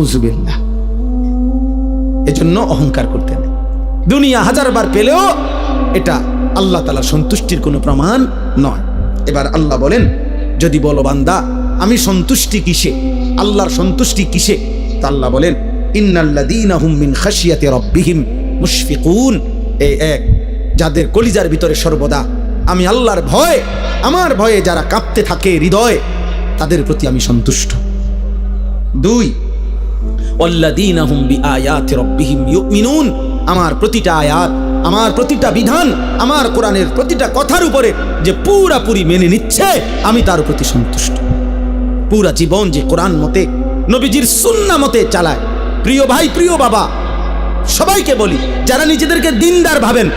উজুবিল্লাহ এজন্য অহংকার করতে নেই। দুনিয়া হাজারবার পেলেও এটা আল্লাহ তালা সন্তুষ্টির কোনো প্রমাণ নয়। এবার আল্লাহ বলেন, যদি বলো বান্দা, আমি সন্তুষ্টি কিসে? আল্লাহর সন্তুষ্টি কিসে? তা আল্লাহ বলেন ইন্নাল্লাযীনাহুম মিন খাশিয়াতি রাব্বিহিম মুশফিকুন। এই এক, যাদের কলিজার ভিতরে সর্বদা আমি আল্লাহর ভয়, আমার ভয়ে যারা কাঁপতে থাকে হৃদয়, তাদের প্রতি আমি সন্তুষ্ট। দুই আমার প্রতিটা আয়াত, আমার প্রতিটা বিধান, আমার কোরআনের প্রতিটা কথার উপরে যে পুরাপুরি মেনে নিচ্ছে, আমি তার প্রতি সন্তুষ্ট। পুরা জীবন যে কোরআন মতে, নবীজির সুন্না মতে চালায়। প্রিয় ভাই, প্রিয় বাবা, সবাইকে বলি, যারা নিজেদেরকে দিনদার ভাবেন,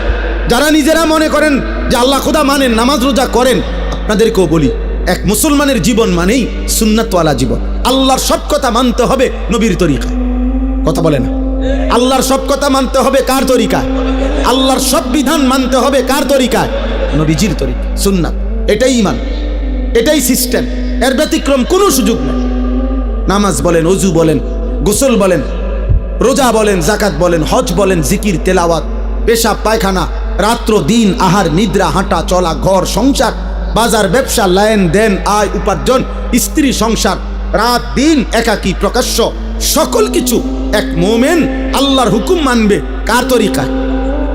যারা নিজেরা মনে করেন যে আল্লাহ খোদা মানেন, নামাজ রোজা করেন, আপনাদেরকেও বলি এক মুসলমানের জীবন মানেই সুন্নাতওয়ালা জীবন। আল্লাহর সব কথা মানতে হবে নবীর তরিকা কথা বলে না। আল্লাহর সব কথা মানতে হবে কার তরিকায়? আল্লাহর সব বিধান মানতে হবে কার তরিকায়? নবীজির তরিকা সুন্নাত। এটাই ইমান এটাই সিস্টেম। এর ব্যতিক্রম কোনো সুযোগ নেই। নামাজ বলেন, অজু বলেন, গোসল বলেন, রোজা বলেন জাকাত বলেন, হজ বলেন, জিকির, তেলাওয়াত, পেশাব, পায়খানা, রাত্র, দিন, আহার, নিদ্রা, হাঁটা, চলা, ঘর, সংসার। বাজার, ব্যবসা লাইন দেন, আয়, উপার্জন, স্ত্রী, সংসার, রাত, দিন, একাকী, প্রকাশ্য, সকল কিছু এক মোমেন আল্লাহর হুকুম মানবে। কার তরিকায়?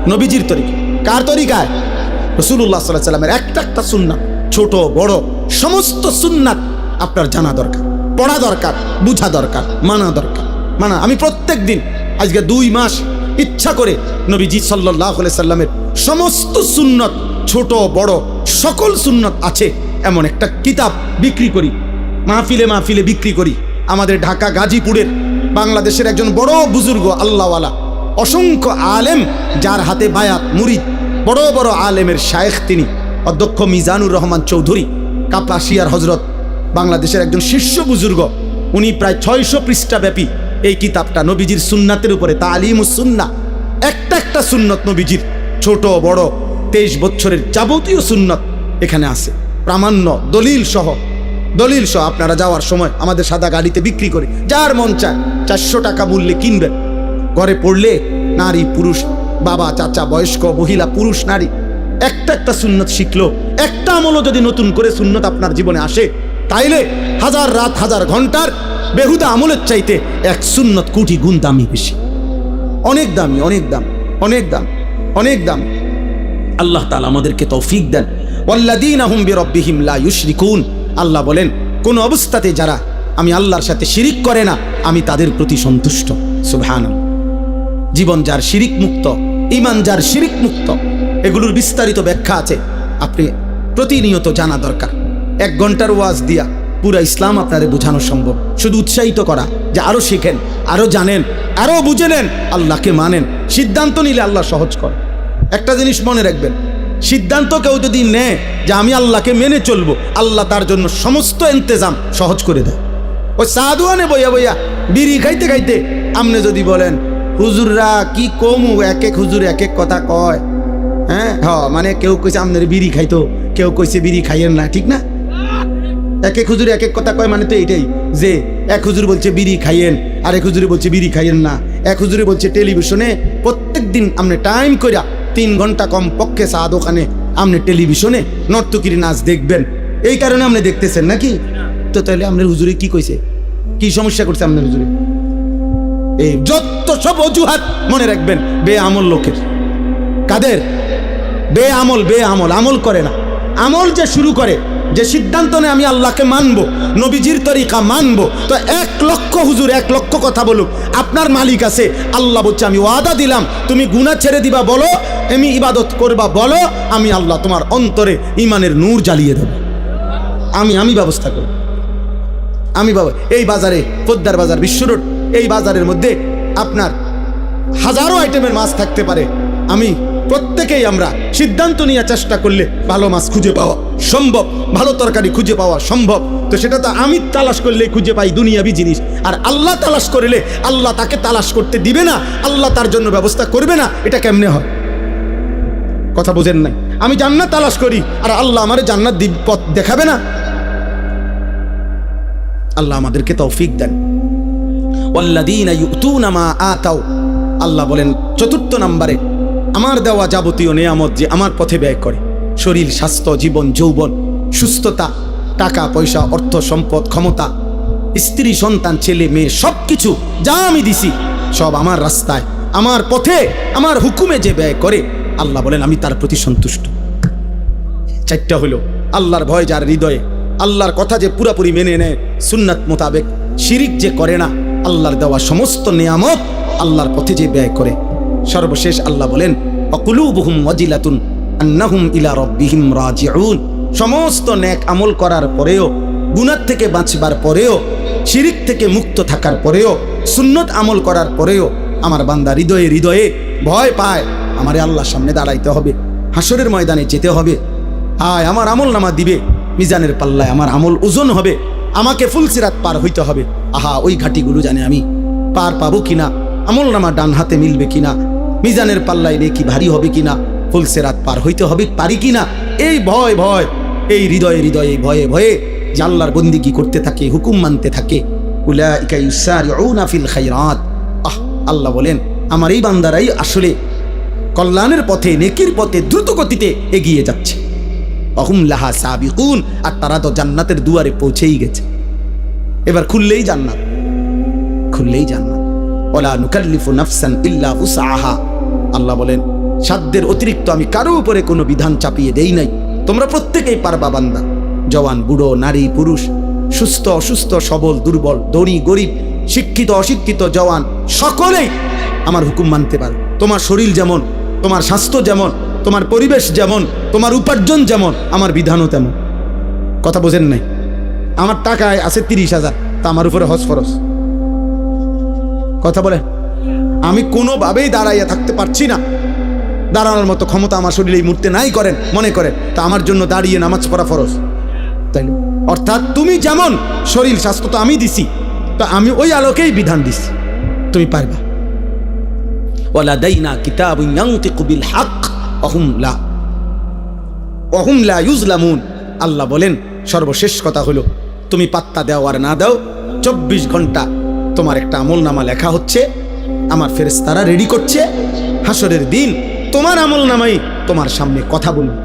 নবীজির তরিকা কার তরিকায়? রসুল্লাহ সাল্লাহ সাল্লামের একটা একটা সুন্নাত, ছোট, বড়, সমস্ত সুন্নাত আপনার জানা দরকার, পড়া দরকার, বুঝা দরকার, মানা দরকার। মানা, আমি প্রত্যেক দিন, আজকে দুই মাস ইচ্ছা করে নবীজি সাল্লাহ সাল্লামের সমস্ত সুন্নত, ছোট, বড় সকল সুন্নত আছে, এমন একটা কিতাব বিক্রি করি, মাহফিলে মাহফিলে বিক্রি করি। আমাদের ঢাকা গাজীপুরের বাংলাদেশের একজন বড় বুজুর্গ আল্লাহওয়ালা, অসংখ্য আলেম, যার হাতে বায়াত মুরিদ, বড় বড় আলেমের শায়েখ তিনি, অধ্যক্ষ মিজানুর রহমান চৌধুরী, কাপাসিয়ার হজরত বাংলাদেশের একজন শীর্ষ বুজুর্গ। উনি প্রায় ছয়শো পৃষ্ঠা ব্যাপী এই কিতাবটা নবীজির সুন্নাতের উপরে তালিম সুন্না একটা একটা সুন্নত নবীজির, ছোট, বড়, তেইশ বছরের যাবতীয় সুন্নত এখানে আছে। প্রামাণ্য, দলিল সহ। দলিল সহ আপনারা যাওয়ার সময় আমাদের সাদা গাড়িতে বিক্রি করে। যার মন চায় চারশো টাকা মূল্যে কিনবেন ঘরে পড়লে নারী, পুরুষ, বাবা, চাচা, বয়স্ক, মহিলা, পুরুষ, নারী। একটা একটা সুন্নত শিখলো। একটা আমলও যদি নতুন করে সুন্নত আপনার জীবনে আসে, তাইলে হাজার রাত, হাজার ঘণ্টার বেহুদা আমলের চাইতে এক সুন্নত কোটি গুণ দামি বেশি। অনেক দামি, অনেক দাম অনেক দাম অনেক দাম। আল্লাহ তালা আমাদেরকে তৌফিক দেন। ওয়াল্লাযীনা হুম বিরাব্বিহিম লা ইউশরিকুন। আল্লাহ বলেন, কোন অবস্থাতে যারা আমি আল্লাহর সাথে শিরিক করে না, আমি তাদের প্রতি সন্তুষ্ট। সুবহানাল্লাহ। জীবন যার শিরিক মুক্ত ইমান যার শিরিক মুক্ত, এগুলোর বিস্তারিত ব্যাখ্যা আছে। আপনি প্রতিনিয়ত জানা দরকার। এক ঘণ্টার ওয়াজ দিয়া পুরা ইসলাম আপনাদের বোঝানো সম্ভব। শুধু উৎসাহিত করা যে আরও শিখেন, আরও জানেন, আরও বুঝে নেন, আল্লাহকে মানেন। সিদ্ধান্ত নিলে আল্লাহ সহজ করে। একটা জিনিস মনে রাখবেন, সিদ্ধান্ত কেউ যদি নেয় যে আমি আল্লাহকে মেনে চলবো, আল্লাহ তার জন্য সমস্ত ইন্তেজাম সহজ করে দেয়। ওই সাধুয়ানে বইয়া বইয়া বিড়ি খাইতে খাইতে আপনি যদি বলেন, হুজুররা কি কমু? এক এক হুজুর এক এক কথা কয়। হ্যাঁ? হ মানে কেউ কইছে, আপনার বিড়ি খাইতো। কেউ কইছে, বিড়ি খাইয়েন না। ঠিক না? এক এক হুজুর এক এক কথা কয় মানে তো এইটাই যে এক হুজুর বলছে, বিড়ি খাইয়েন। আর এক হুজুরে বলছে, বিড়ি খাইয়েন না। এক হুজুরে বলছে, টেলিভিশনে প্রত্যেক দিন আপনি টাইম কইরা তিন ঘণ্টা কম পক্ষে চা দোকানে। আপনি টেলিভিশনে নর্তকির নাচ দেখবেন। এই কারণে আপনি দেখতেছেন নাকি? তো তাহলে আপনার হুজুরে কি কইছে? কি সমস্যা করছে আপনার হুজুরে? এই যত সব অজুহাত মনে রাখবেন বে আমল লোকের। কাদের? বে আমল বে আমল আমল করে না। আমল যে শুরু করে, যে সিদ্ধান্ত নেই আমি আল্লাহকে মানবো, নবীজির তরিকা মানবো, তো এক লক্ষ হুজুর, এক লক্ষ কথা বলুক, আপনার মালিক আছে, আল্লাহ বলছে, আমি ওয়াদা দিলাম, তুমি গুনাহ ছেড়ে দিবা, বলো আমি ইবাদত করবা বলো, আমি আল্লাহ তোমার অন্তরে ইমানের নূর জ্বালিয়ে দেব। আমি আমি ব্যবস্থা করব। আমি বাবা এই বাজারে, পোদ্দার বাজার, বিশ্ব রোড, এই বাজারের মধ্যে আপনার হাজারো আইটেমের মাছ থাকতে পারে। আমি প্রত্যেকেই আমরা সিদ্ধান্ত নিয়ে চেষ্টা করলে ভালো মাছ খুঁজে পাওয়া সম্ভব, ভালো তরকারি খুঁজে পাওয়া সম্ভব। তো সেটা তো আমি তালাশ করলে খুঁজে পাই দুনিয়াবি জিনিস। আর আল্লাহ তালাশ করলে আল্লাহ তাকে তালাশ করতে দিবে না, আল্লাহ তার জন্য ব্যবস্থা করবে না, এটা কেমনে হয়? কথা বোঝেন নাই। আমি জান্নাত তালাশ করি, আর আল্লাহ আমার জান্নাত পথ দেখাবে না। আল্লাহ আমাদেরকে তৌফিক দেন। আল্লাহ বলেন, চতুর্থ নাম্বারে, আমার দেওয়া যাবতীয় নিয়ামত যে আমার পথে ব্যয় করে, শরীর, স্বাস্থ্য, জীবন, যৌবন, সুস্থতা, টাকা, পয়সা, অর্থ, সম্পদ, ক্ষমতা, স্ত্রী, সন্তান, ছেলে, মেয়ে সব কিছু যা আমি দিছি, সব আমার রাস্তায়, আমার পথে, আমার হুকুমে যে ব্যয় করে আল্লাহ বলেন, আমি তার প্রতি সন্তুষ্ট। চারটা হলো, আল্লাহর ভয় যার হৃদয়ে, আল্লাহর কথা যে পুরাপুরি মেনে নেয়, সুন্নাত মোতাবেক শিরিক যে করে না, আল্লাহর দেওয়া সমস্ত নিয়ামত আল্লাহর পথে যে ব্যয় করে। সর্বশেষ আল্লাহ বলেন অকুলুবহুম ওয়াজিলাতুন আন্নাহুম ইলা রব্বিহিম রাজিউন। সমস্ত ন্যাক আমল করার পরেও গুনার থেকে বাঁচবার পরেও, শিরিক থেকে মুক্ত থাকার পরেও, সুন্নত আমল করার পরেও, আমার বান্দা হৃদয়ে হৃদয়ে ভয় পায়। আমারে আল্লাহর সামনে দাঁড়াইতে হবে। হাসরের ময়দানে যেতে হবে। আয়, আমার আমল নামা দিবে। মিজানের পাল্লায় আমার আমল ওজন হবে। আমাকে ফুলসিরাত পার হইতে হবে। আহা, ওই ঘাটিগুলো জানে আমি পার পাবো কিনা? আমল নামা ডান হাতে মিলবে কিনা? মিজানের পাল্লায় কি ভারী হবে কিনা? ফুলসিরাত পার হইতে হবে, পারি কিনা? এই ভয় ভয়। এই হৃদয়ে হৃদয়ে, ভয়ে ভয়ে যে আল্লাহর বন্দিগি করতে থাকে, হুকুম মানতে থাকে। খাইরাত। আহ, আল্লাহ বলেন, আমার এই বান্দারাই আসলে কল্যাণের পথে, নেকির পথে, দ্রুত গতিতে এগিয়ে যাচ্ছে। অহুম লাহা সাবিকুন, আর তারা তো জান্নাতের দুয়ারে পৌঁছেই গেছে। এবার খুললেই জান্নাত। খুললেই জান্নাত। ওলা নুকাল্লিফু নাফসান ইল্লা উসাহা আল্লাহ বলেন, সাধ্যের অতিরিক্ত আমি কারও উপরে কোনো বিধান চাপিয়ে দেই নাই। তোমরা প্রত্যেকেই পারবা বান্দা। জওয়ান, বুড়ো, নারী, পুরুষ, সুস্থ, অসুস্থ, সবল, দুর্বল, ধনী, গরিব, শিক্ষিত, অশিক্ষিত, জওয়ান, সকলেই আমার হুকুম মানতে পারে। তোমার শরীর যেমন তোমার স্বাস্থ্য যেমন, তোমার পরিবেশ যেমন, তোমার উপার্জন যেমন, আমার বিধানও তেমন। কথা বোঝেন নাই? আমার টাকায় আছে তিরিশ হাজার, তা আমার উপরে হস ফরস কথা বলে আমি কোনোভাবেই দাঁড়াইয়া থাকতে পারছি না। দাঁড়ানোর মতো ক্ষমতা আমার শরীরে এই মুহূর্তে নাই করেন, মনে করেন, তা আমার জন্য দাঁড়িয়ে নামাজ পড়া ফরজ। তাই? অর্থাৎ তুমি যেমন, শরীর স্বাস্থ্য তো আমি দিছি, তো আমি ওই আলোকেই বিধান দিছি। তুমি পারবা। ওয়ালাদাইনা কিতাবুন ইয়ানতিকু বিল হক অহুম লা লা ইউজলামুন। আল্লাহ বলেন, সর্বশেষ কথা হলো, তুমি পাত্তা দাও আর না দাও, চব্বিশ ঘণ্টা তোমার একটা আমল নামা লেখা হচ্ছে, আমার ফেরেস্তারা রেডি করছে হাসরের দিন তোমার আমল নামাই তোমার সামনে কথা বলবে।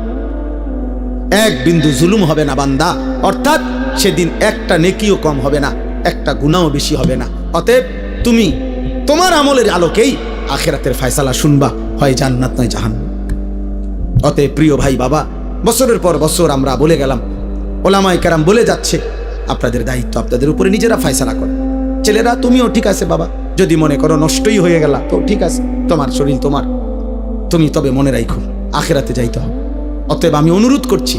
এক বিন্দু জুলুম হবে না বান্দা, অর্থাৎ সেদিন একটা নেকিও কম হবে না, একটা গুণাও বেশি হবে না। অতএব তুমি তোমার আমলের আলোকেই আখেরাতের ফয়সালা শুনবা, হয় জান্নাত নয় জাহান অতএব প্রিয় ভাই বাবা, বছরের পর বছর আমরা বলে গেলাম ওলামাই কারাম বলে যাচ্ছে, আপনাদের দায়িত্ব আপনাদের উপরে নিজেরা ফয়সালা করে। ছেলেরা, তুমিও ঠিক আছে বাবা, যদি মনে করো নষ্টই হয়ে গেলা, তো ঠিক আছে, তোমার শরীর তোমার। তুমি তবে মনে রাখো আখেরাতে যাইতে হবে। অতএব আমি অনুরোধ করছি,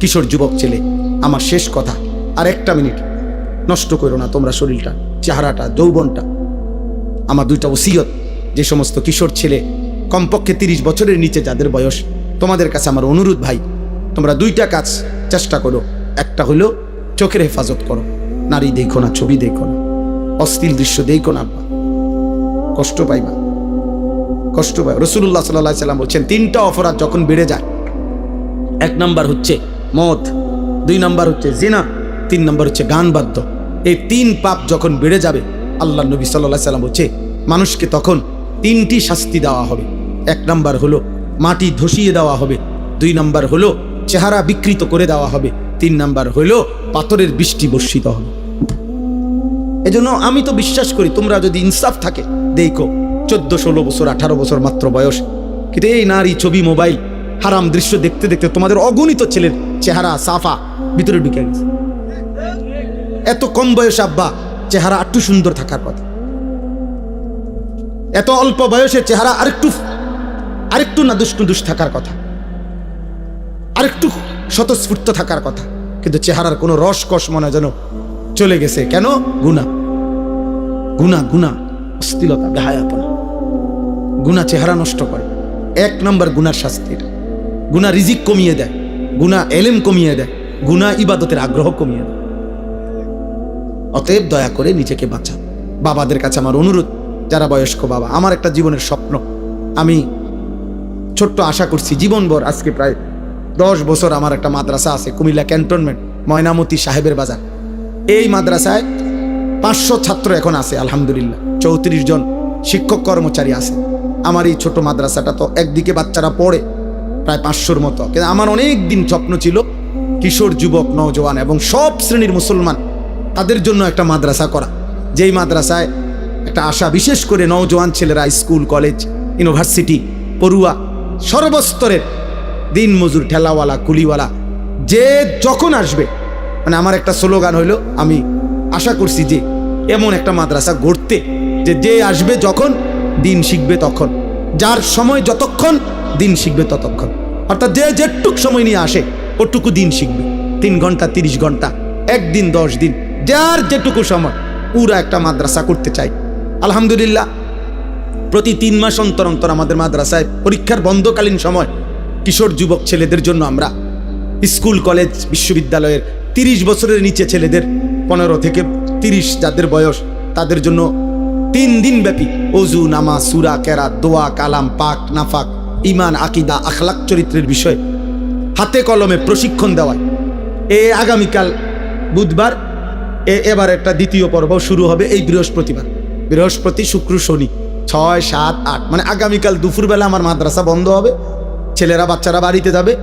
কিশোর যুবক ছেলে, আমার শেষ কথা, আর একটা মিনিট, নষ্ট করো না তোমরা শরীরটা, চেহারাটা, যৌবনটা। আমার দুইটা ওসিয়ত যে সমস্ত কিশোর ছেলে কমপক্ষে তিরিশ বছরের নিচে যাদের বয়স, তোমাদের কাছে আমার অনুরোধ ভাই, তোমরা দুইটা কাজ চেষ্টা করো। একটা হলো চোখের হেফাজত করো, নারী দেখো না, ছবি দেখো না অশ্লীল দৃশ্য দেখো না, আব্বা। কষ্ট পাইবা। কষ্ট পাই রসুল্লাহ সাল্লাহ সাল্লাম বলছেন, তিনটা অপরাধ যখন বেড়ে যায়, এক নাম্বার হচ্ছে মদ, দুই নাম্বার হচ্ছে জিনা, তিন নাম্বার হচ্ছে গান বাদ্য। এই তিন পাপ যখন বেড়ে যাবে আল্লাহ নবী সাল্লাহ সাল্লাম বলছে, মানুষকে তখন তিনটি শাস্তি দেওয়া হবে। এক নাম্বার হলো মাটি ধসিয়ে দেওয়া হবে। দুই নাম্বার হলো চেহারা বিকৃত করে দেওয়া হবে। তিন নাম্বার হলো পাথরের বৃষ্টি বর্ষিত হবে। এজন্য আমি তো বিশ্বাস করি, তোমরা যদি ইনসাফ থাকে, দেখো, চোদ্দ, ষোলো বছর, আঠারো বছর মাত্র বয়স। কিন্তু এই নারী ছবি, মোবাইল, হারাম দৃশ্য দেখতে দেখতে তোমাদের অগণিত ছেলের চেহারা সাফা, ভিতরে ঢুকে গেছে। এত কম বয়স আব্বা, চেহারা একটু সুন্দর থাকার কথা। এত অল্প বয়সে চেহারা আরেকটু আরেকটু নাদুস নুদুস থাকার কথা। আরেকটু স্বতঃস্ফূর্ত থাকার কথা। কিন্তু চেহারার কোনো রসকস মনে যেন চলে গেছে। কেন? গুণা। গুণা গুণা, অস্থিলতা বেহায়াপনা গুণা চেহারা নষ্ট করে। এক নম্বর গুনার শাস্তি গুণা রিজিক কমিয়ে দেয়। গুণা এলেম কমিয়ে দেয়। গুণা ইবাদতের আগ্রহ কমিয়ে দেয়। অতএব দয়া করে নিজেকে বাঁচা বাবাদের কাছে আমার অনুরোধ যারা বয়স্ক বাবা, আমার একটা জীবনের স্বপ্ন। আমি ছোট্ট আশা করছি, জীবনভর আজকে প্রায় দশ বছর আমার একটা মাদ্রাসা আছে, কুমিল্লা ক্যান্টনমেন্ট, ময়নামতি সাহেবের বাজার। এই মাদ্রাসায় পাঁচশো ছাত্র এখন আছে, আলহামদুলিল্লাহ। চৌত্রিশ জন শিক্ষক কর্মচারী আছে। আমার এই ছোট মাদ্রাসাটা তো একদিকে বাচ্চারা পড়ে প্রায় পাঁচশোর মতো। কিন্তু আমার অনেক দিন স্বপ্ন ছিল, কিশোর, যুবক নওজওয়ান এবং সব শ্রেণির মুসলমান তাদের জন্য একটা মাদ্রাসা করা। যেই মাদ্রাসায় একটা আশা বিশেষ করে নওজওয়ান ছেলেরা, স্কুল, কলেজ, ইউনিভার্সিটি, পড়ুয়া, সর্বস্তরের দিন মজুর ঠেলাওয়ালা, কুলিওয়ালা, যে যখন আসবে মানে আমার একটা স্লোগান হইল, আমি আশা করছি যে এমন একটা মাদ্রাসা গড়তে, যে যে আসবে যখন, দিন শিখবে তখন। যার সময় যতক্ষণ, দিন শিখবে ততক্ষণ। অর্থাৎ যে যেটুক সময় নিয়ে আসে, ওটুকু দিন শিখবে। তিন ঘণ্টা, তিরিশ ঘণ্টা, একদিন, দশ দিন, যার যেটুকু সময়, পুরা একটা মাদ্রাসা করতে চাই আলহামদুলিল্লাহ। প্রতি তিন মাস অন্তর অন্তর আমাদের মাদ্রাসায় পরীক্ষার বন্ধকালীন সময় কিশোর যুবক ছেলেদের জন্য আমরা স্কুল, কলেজ, বিশ্ববিদ্যালয়ের তিরিশ বছরের নিচে ছেলেদের পনেরো থেকে তিরিশ যাদের বয়স, তাদের জন্য তিন দিন ব্যাপী অজু নামা সুরা কেরা দোয়া, কালাম, পাক, নাফাক ইমান আকিদা, আখলাক চরিত্রের বিষয় হাতে কলমে প্রশিক্ষণ দেওয়ায়। এ আগামীকাল বুধবার, এ এবার একটা দ্বিতীয় পর্ব শুরু হবে এই বৃহস্পতিবার। বৃহস্পতি, শুক্র, শনি। ছয়, সাত, আট। মানে আগামীকাল দুপুরবেলা আমার মাদ্রাসা বন্ধ হবে, ছেলেরা, বাচ্চারা বাড়িতে যাবে,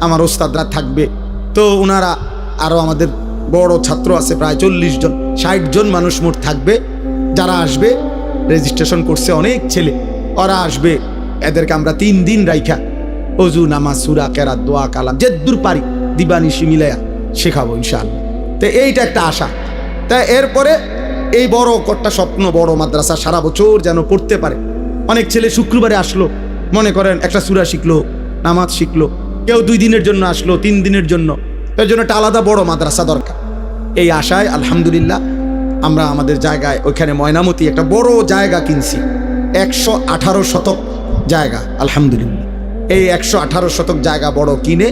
আমার ওস্তাদরা থাকবে। তো ওনারা আরও আমাদের বড় ছাত্র আছে, প্রায় চল্লিশ জন, ষাট জন মানুষ মোট থাকবে। যারা আসবে রেজিস্ট্রেশন করছে অনেক ছেলে। ওরা আসবে, এদেরকে আমরা তিন দিন রাইখা, অজু, নামাজ, সুরা, কেরাত, দোয়া, কালাম যে দূর পারি, দিবানিশি মিলাইয়া শেখাবো ইনশাআল্লাহ। তো এইটা একটা আশা। তা এরপরে এই বড় কট্টা স্বপ্ন, বড় মাদ্রাসা সারা বছর যেন পড়তে পারে। অনেক ছেলে শুক্রবারে আসলো, মনে করেন একটা সুরা শিখলো, নামাজ শিখলো, কেউ দুই দিনের জন্য আসলো, তিন দিনের জন্য। এর জন্য একটা আলাদা বড় মাদ্রাসা দরকার। এই আশায় আলহামদুলিল্লাহ আমরা আমাদের জায়গায় ওইখানে ময়নামতি একটা বড় জায়গা কিনছি। একশো আঠারো শতক জায়গা, আলহামদুলিল্লাহ। এই একশো আঠারো শতক জায়গা বড় কিনে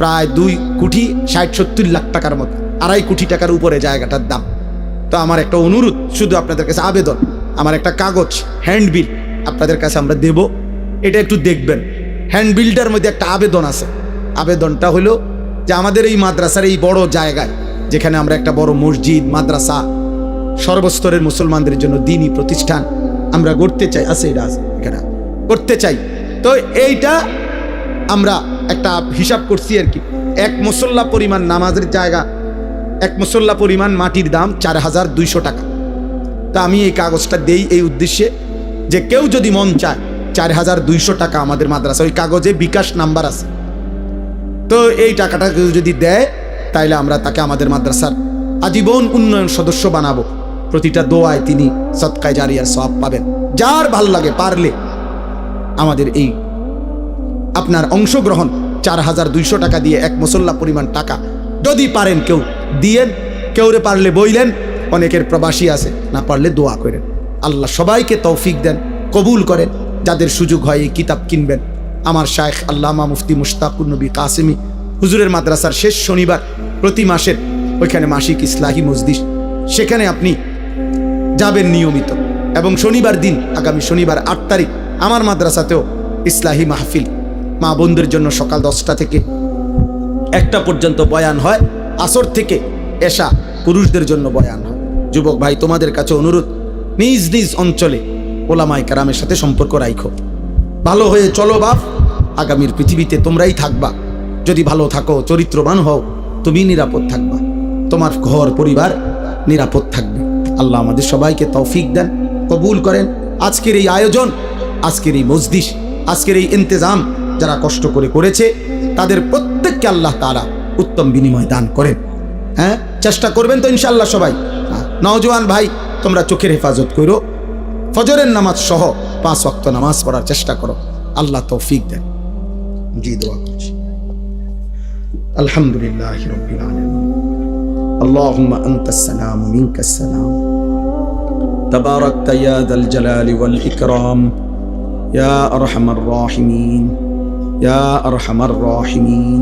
প্রায় দুই কোটি ষাট সত্তর লাখ টাকার মতো, আড়াই কোটি টাকার উপরে জায়গাটার দাম। তো আমার একটা অনুরোধ, শুধু আপনাদের কাছে আবেদন, আমার একটা কাগজ হ্যান্ডবিল আপনাদের কাছে আমরা দেব। এটা একটু দেখবেন। হ্যান্ডবিলটার মধ্যে একটা আবেদন আছে। আবেদনটা হলো যে আমাদের এই মাদ্রাসার এই বড় জায়গায়, যেখানে আমরা একটা বড় মসজিদ, মাদ্রাসা, সর্বস্তরের মুসলমানদের জন্য দিনই প্রতিষ্ঠান, আমরা গড়তে চাই। আছে, এটা আছে, এখানে করতে চাই। তো এইটা আমরা একটা হিসাব করছি আর কি। এক মুসল্লা পরিমাণ নামাজের জায়গা এক মুসল্লা পরিমাণ মাটির দাম চার হাজার দুইশো টাকা। তা আমি এই কাগজটা দেই এই উদ্দেশ্যে যে কেউ যদি মন চায় চার হাজার দুইশো টাকা আমাদের মাদ্রাসা, ওই কাগজে বিকাশ নাম্বার আছে। তো এই টাকাটা কেউ যদি দেয়, তাইলে আমরা তাকে আমাদের মাদ্রাসার আজীবন উন্নয়ন সদস্য বানাবো। প্রতিটা দোয়ায় তিনি সৎকায় জারিয়ার সব পাবেন। যার ভালো লাগে পারলে আমাদের এই আপনার অংশগ্রহণ চার হাজার দুইশো টাকা দিয়ে এক মুসল্লা পরিমাণ টাকা যদি পারেন কেউ দিয়েন কেউরে পারলে বইলেন, অনেকের প্রবাসী আছে, না পারলে দোয়া করেন। আল্লাহ সবাইকে তৌফিক দেন, কবুল করেন, যাদের সুযোগ হয় এই কিতাব কিনবেন। আমার শায়েখ আল্লামা মুফতি মুশতাকুর নবী কাসেমি, হুজুরের মাদ্রাসার শেষ শনিবার প্রতি মাসের ওইখানে মাসিক ইসলাহি মসজিদ সেখানে আপনি যাবেন নিয়মিত। এবং শনিবার দিন, আগামী শনিবার আট তারিখ, আমার মাদ্রাসাতেও ইসলাহি মাহফিল। মা বোনদের জন্য সকাল দশটা থেকে একটা পর্যন্ত বয়ান হয়। আসর থেকে এসা পুরুষদের জন্য বয়ান। যুবক ভাই, তোমাদের কাছে অনুরোধ, নিজ নিজ অঞ্চলে ওলামাই কারামের সাথে সম্পর্ক রাইখো। ভালো হয়ে চলো বাপ, আগামীর পৃথিবীতে তোমরাই থাকবা। যদি ভালো থাকো, চরিত্রবান হও, তুমি নিরাপদ থাকবা। তোমার ঘর, পরিবার নিরাপদ থাকবে। আল্লাহ আমাদের সবাইকে তৌফিক দেন, কবুল করেন। আজকের এই আয়োজন, আজকের এই মসজিদ আজকের এই ইন্তেজাম যারা কষ্ট করে করেছে, তাদের প্রত্যেককে আল্লাহ তারা উত্তম বিনিময় দান করেন হ্যাঁ চেষ্টা করবেন তো ইনশাল্লাহ সবাই হ্যাঁ, নওজোয়ান ভাই তোমরা চোখের হেফাজত করো ফজরের নামাজ সহ পাঁচ ওয়াক্ত নামাজ পড়ার চেষ্টা করো আল্লাহ তৌফিক দেন জি দোয়া করছি আলহামদুলিল্লাহ রব্বিল আলামিন اللهم أنت السلام منك السلام تباركت يا ذا الجلال والإكرام يا أرحم الراحمين يا أرحم الراحمين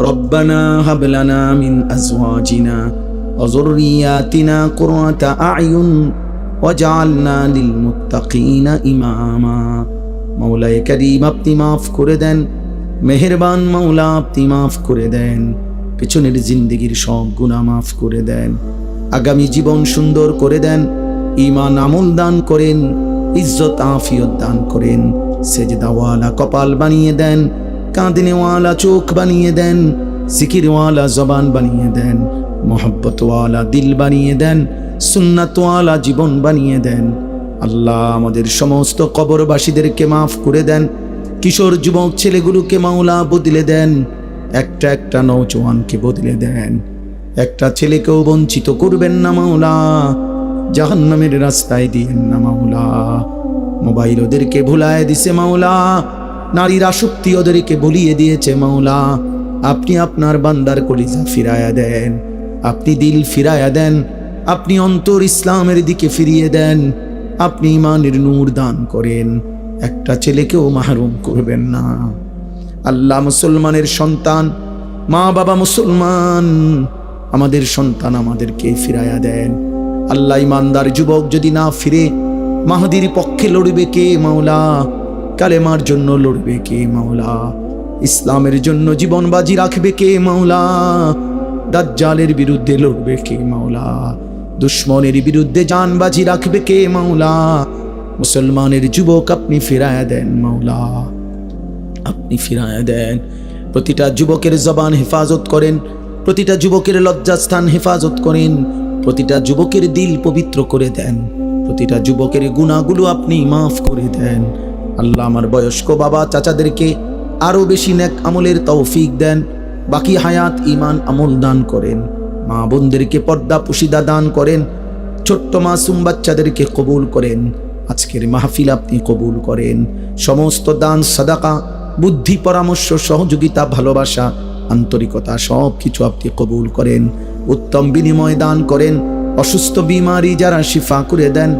রব্বানা হাবলানা মিন আজওয়াজিনা অজরিয়াতিনা কুররাতা আয়ুন ওয়াজআলনা লিল মুত্তাকিনা ইমামা। মাওলায়ে করিম, আপনি মাফ করে দেন। মেহেরবান মাওলা, আপনি মাফ করে দেন। পেছনের জিন্দিগির সব গুণা মাফ করে দেন। আগামী জীবন সুন্দর করে দেন। ইমান আমল দান করেন। ইজ্জত, আফিয়ত দান করেন। সেজদাওয়ালা কপাল বানিয়ে দেন। কাঁদনেওয়ালা চোখ বানিয়ে দেন, সিকিরওয়ালা জবান বানিয়ে দেন, মোহব্বতওয়ালা দিল বানিয়ে দেন, সুন্নাতওয়ালা জীবন বানিয়ে দেন। আল্লাহ আমাদের সমস্ত কবরবাসীদেরকে মাফ করে দেন, কিশোর যুবক ছেলেগুলোকে মাওলা বদলে দেন, একটা একটা নৌজওয়ানকে বদলে দেন। একটা ছেলেকেও বঞ্চিত করবেন না মাওলা, জাহান্নামের রাস্তায় দিয়েন না মাওলা। মোবাইল ওদেরকে ভুলায় দিছে মাওলা নারীর আসক্তি ওদেরকে বলিয়ে দিয়েছে, মাওলা, আপনি আপনার বান্দার কলিজা ফিরায়া দেন। আপনি দিল ফিরায়া দেন, আপনি অন্তর ইসলামের দিকে ফিরিয়ে দেন, আপনি ইমানের নূর দান করেন। একটা ছেলেকেও মাহরুম করবেন না। আল্লাহ মুসলমানের সন্তান, মা বাবা মুসলমান, আমাদের সন্তান আমাদেরকে ফিরায়া দেন। আল্লাহ ইমানদার যুবক যদি না ফিরে, মাহাদির পক্ষে লড়বে কে, মাওলা? কালেমার জন্য লড়বে কে মাওলা? ইসলামের জন্য জীবন বাজি রাখবে কে মাওলা? দাজ্জালের বিরুদ্ধে লড়বে কে মাওলা? দুশ্মনের বিরুদ্ধে জান বাজি রাখবে কে মাওলা? মুসলমানের যুবক আপনি ফিরায়া দেন মাওলা। আপনি ফিরায়া দেন। প্রতিটা যুবকের জবান হেফাজত করেন। প্রতিটা যুবকের লজ্জাস্থান হেফাজত করেন। প্রতিটা যুবকের দিল পবিত্র করে দেন। প্রতিটা যুবকের গুণাগুলো আপনি মাফ করে দেন। আল্লাহ আমার বয়স্ক বাবা চাচাদেরকে আরও বেশি নেক আমলের তৌফিক দেন, বাকি হায়াত ইমান আমল দান করেন। মা বোনদেরকে পর্দা পুশিদা দান করেন, ছোট্ট মাসুম বাচ্চাদেরকে কবুল করেন। আজকের মাহফিল আপনি কবুল করেন। সমস্ত দান, সাদাকা, বুদ্ধি, পরামর্শ, সহযোগিতা, ভালোবাসা, আন্তরিকতা সব কিছু আপনি কবুল করেন। উত্তম বিনিময় দান করেন। অসুস্থ বিমারি যারা শিফা করে দেন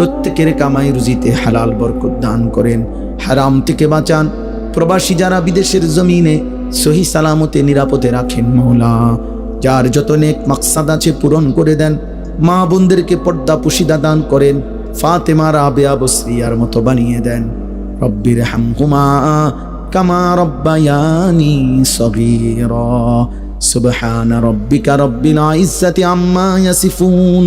প্রত্যেকের কামাই রুজিতে হালাল বরকত দান করেন। হারাম থেকে বাঁচান। প্রবাসী যারা বিদেশের জমিনে সহি সালামতে নিরাপদে রাখেন মৌলা যার যত নেক মাকসাদ আছে পূরণ করে দেন, মা বোনদেরকে পর্দা পুশিদা দান করেন, ফাতেমা, রাবেয়া মতো বানিয়ে দেন। রব্বির হামহুমা কামা রব্বায়ানি সগীরা, সুবহান রব্বিকা রব্বিল ইজ্জাতি আম্মা ইয়াসিফুন।